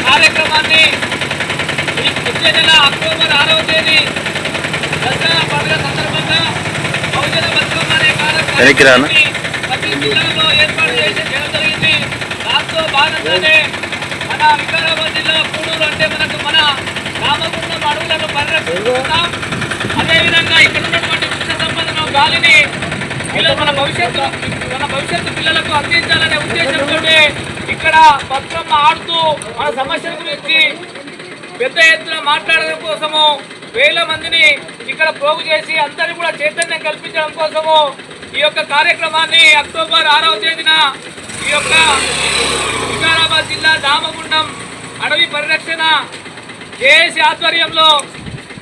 కార్యక్రమాన్ని వచ్చే నెల అక్టోబర్ ఆరవ తేదీ దసరా పండుగ సందర్భంగా బహుజన బతుకమ్మ అనే కార్యక్రమాన్ని ప్రతి జిల్లాలో ఏర్పాటు చేసి చేయడం జరిగింది. దాంతో భాగంగానే మన వికారాబాద్ జిల్లా కూడూరు అంటే మనకు మన రామగుండం అడవులను పరిరక్షిస్తున్నాం. అదేవిధంగా ఇక్కడ ఉన్నటువంటి వృక్ష సంపదను గాలిని పిల్లలు మన భవిష్యత్తు మన భవిష్యత్తు పిల్లలకు అందించాలనే ఉద్దేశంతో ఇక్కడ బతుకమ్మ ఆడుతూ మన సమస్యల గురించి పెద్ద ఎత్తున మాట్లాడడం కోసము వేల మందిని ఇక్కడ పోగు చేసి అందరూ కూడా చైతన్యం కల్పించడం కోసము ఈ యొక్క కార్యక్రమాన్ని అక్టోబర్ ఆరవ తేదీన ఈ యొక్క వికారాబాద్ జిల్లా దామగుండం అడవి పరిరక్షణ జేఏసీ ఆధ్వర్యంలో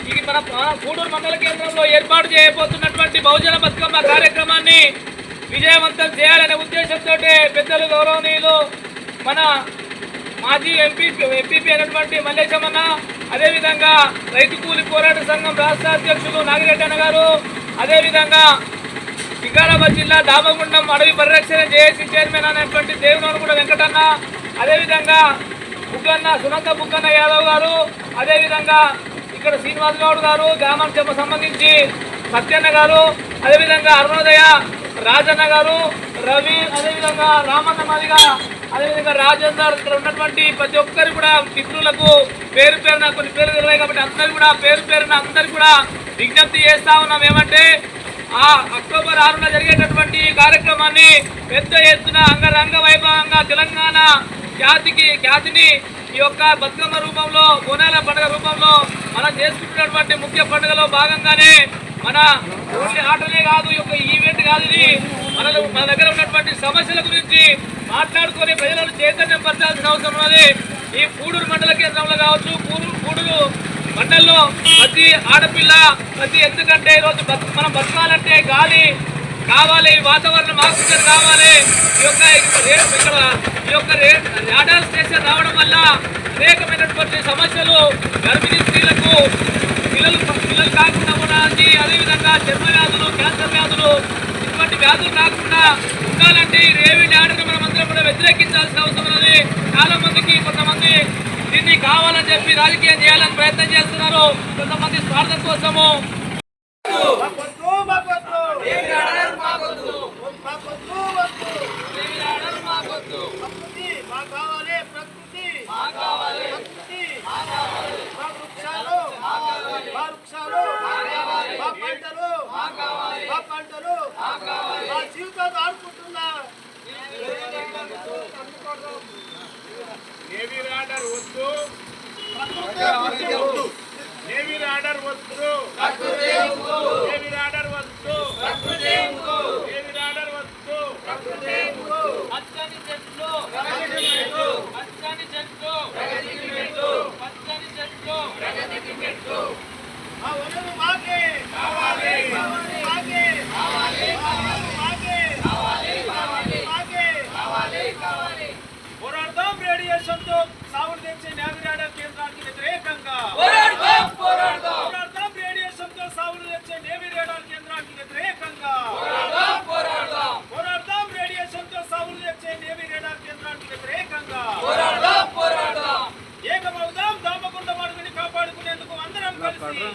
ఇది మన కూడూరు గూడూరు మండల కేంద్రంలో ఏర్పాటు చేయబోతున్నటువంటి బహుజన బతుకమ్మ కార్యక్రమాన్ని విజయవంతం చేయాలనే ఉద్దేశంతో పెద్దలు గౌరవనీయులు మన మాజీ ఎంపీ ఎంపీపీ అయినటువంటి మల్లేశమన్న అదేవిధంగా రైతు కూలి పోరాట సంఘం రాష్ట్ర అధ్యక్షులు నాగిరెడ్డి అన్న గారు అదేవిధంగా వికారాబాద్ జిల్లా దామగుండం అడవి పరిరక్షణ జేఏసీ చైర్మన్ అనేటువంటి దేవినోడు కూడా వెంకటన్న అదేవిధంగా బుగ్గన్న సునంద బుగ్గన్న యాదవ్ గారు అదేవిధంగా ఇక్కడ శ్రీనివాస్ గౌడ్ గారు గ్రామానికి సంబంధించి సత్యన్న గారు అదేవిధంగా అరుణోదయ రాజన్న గారు రవి అదేవిధంగా రామన్న మాదిగా అదేవిధంగా రాజేందర్ ఇక్కడ ఉన్నటువంటి ప్రతి ఒక్కరు కూడా మిత్రులకు పేరు పేరున కొన్ని పేరు తెలివాయి కాబట్టి అందరు కూడా పేరు పేరున అందరు కూడా విజ్ఞప్తి చేస్తా ఉన్నాం. ఏమంటే ఆ అక్టోబర్ ఆరున జరిగేటటువంటి ఈ కార్యక్రమాన్ని పెద్ద ఎత్తున అంగరంగ వైభవంగా తెలంగాణ ఖ్యాతికి ఖ్యాతిని ఈ యొక్క బతుకమ్మ రూపంలో బోనాల పండుగ రూపంలో మనం చేసుకుంటున్నటువంటి ముఖ్య పండుగలో భాగంగానే మన ఓన్లీ ఆటలే కాదు ఈ యొక్క ఈవెంట్ కాదు ఇది. మనలో మన దగ్గర ఉన్నటువంటి సమస్యల గురించి మాట్లాడుకొని ప్రజలను చైతన్యం పరచాల్సిన అవసరం ఉన్నది. ఈ పూడూరు మండల కేంద్రంలో కావచ్చు పూడూరు మండలంలో మండల్లో ప్రతి ఆడపిల్ల ప్రతి ఎందుకంటే ఈరోజు మనం బతకాలంటే గాలి కావాలి వాతావరణం ఆక్సిజన్ కావాలి. ఈ యొక్క ఇక్కడ ఈ యొక్క రే- రాడార్ స్టేషన్ రావడం వల్ల అనేకమైనటువంటి సమస్యలు గర్భిణీ స్త్రీలకు పిల్లలు పిల్లలు కాకుండా ఉండడానికి అదేవిధంగా చర్మ వ్యాధులు క్యాన్సర్ వ్యాధులు ఇటువంటి వ్యాధులు రాకుండా ఉండాలంటే ఈ రేవి డాడర్ని మనం అందరం కూడా వ్యతిరేకించాల్సిన అవసరం ఉంది చాలా మందికి కొంతమంది దీన్ని కావాలని చెప్పి రాజకీయం చేయాలని ప్రయత్నం చేస్తున్నారు. కొంతమంది స్వార్థం కోసము అందరం